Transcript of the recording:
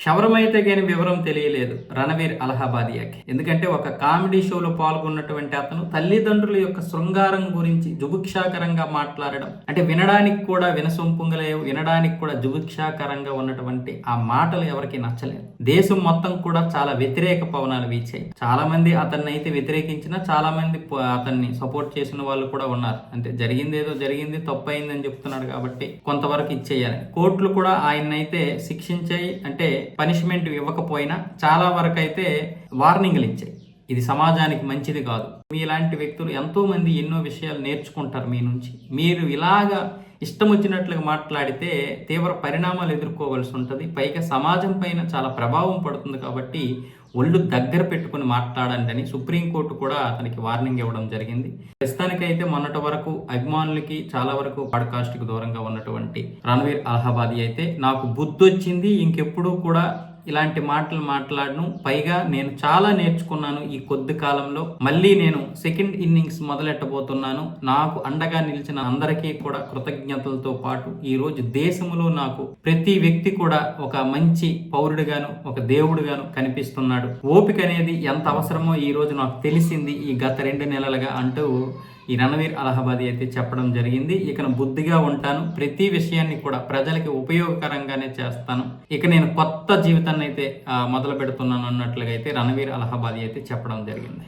క్షవరమైతే కానీ వివరం తెలియలేదు. రణవీర్ అలహాబాదియాకి. ఎందుకంటే ఒక కామెడీ షోలో పాల్గొన్నటువంటి అతను తల్లిదండ్రుల యొక్క శృంగారం గురించి జుభుక్షాకరంగా మాట్లాడడం అంటే వినడానికి కూడా వినసొంపుంగలేవు వినడానికి కూడా జుభుక్షాకరంగా ఉన్నటువంటి ఆ మాటలు ఎవరికి నచ్చలేదు. దేశం మొత్తం కూడా చాలా వ్యతిరేక పవనాలు వీచాయి. చాలా మంది అతన్ని అయితే వ్యతిరేకించినా చాలా మంది అతన్ని సపోర్ట్ చేసిన వాళ్ళు కూడా ఉన్నారు. అంటే జరిగింది ఏదో జరిగింది తప్పు అయిందని చెప్తున్నాడు కాబట్టి కొంతవరకు ఇచ్చేయాలి. కోర్టులు కూడా ఆయన అయితే శిక్షించాయి. అంటే పనిష్మెంట్ ఇవ్వకపోయినా చాలా వరకు అయితే వార్నింగ్లు ఇచ్చాయి. ఇది సమాజానికి మంచిది కాదు. మీలాంటి వ్యక్తులు ఎంతో మంది ఎన్నో విషయాలు నేర్చుకుంటారు మీ నుంచి. మీరు ఇలాగా ఇష్టం వచ్చినట్లుగా మాట్లాడితే తీవ్ర పరిణామాలు ఎదుర్కోవాల్సి ఉంటుంది. పైగా సమాజం పైన చాలా ప్రభావం పడుతుంది కాబట్టి ఒళ్ళు దగ్గర పెట్టుకుని మాట్లాడండి అని సుప్రీంకోర్టు కూడా అతనికి వార్నింగ్ ఇవ్వడం జరిగింది. ప్రస్తుతానికైతే మొన్నటి వరకు అభిమానులకి చాలా వరకు పాడ్కాస్ట్కి దూరంగా ఉన్నటువంటి రణవీర్ అలహాబాదీ అయితే నాకు బుద్ధి వచ్చింది ఇంకెప్పుడు కూడా ఇలాంటి మాటలు మాట్లాడను. పైగా నేను చాలా నేర్చుకున్నాను ఈ కొద్ది కాలంలో. మళ్ళీ నేను సెకండ్ ఇన్నింగ్స్ మొదలెట్టబోతున్నాను. నాకు అండగా నిలిచిన అందరికీ కూడా కృతజ్ఞతలతో పాటు ఈ రోజు దేశంలో నాకు ప్రతి వ్యక్తి కూడా ఒక మంచి పౌరుడిగాను ఒక దేవుడిగాను కనిపిస్తున్నాడు. ఓపిక అనేది ఎంత అవసరమో ఈ రోజు నాకు తెలిసింది ఈ గత రెండు నెలలుగా అంటూ ఈ రణవీర్ అలహాబాదీ అయితే చెప్పడం జరిగింది. ఇక బుద్ధిగా ఉంటాను. ప్రతి విషయాన్ని కూడా ప్రజలకి ఉపయోగకరంగానే చేస్తాను. ఇక నేను కొత్త జీవితాన్ని అయితే మొదలు పెడుతున్నాను అన్నట్లుగా అయితే రణవీర్ అలహాబాదీ అయితే చెప్పడం జరిగింది.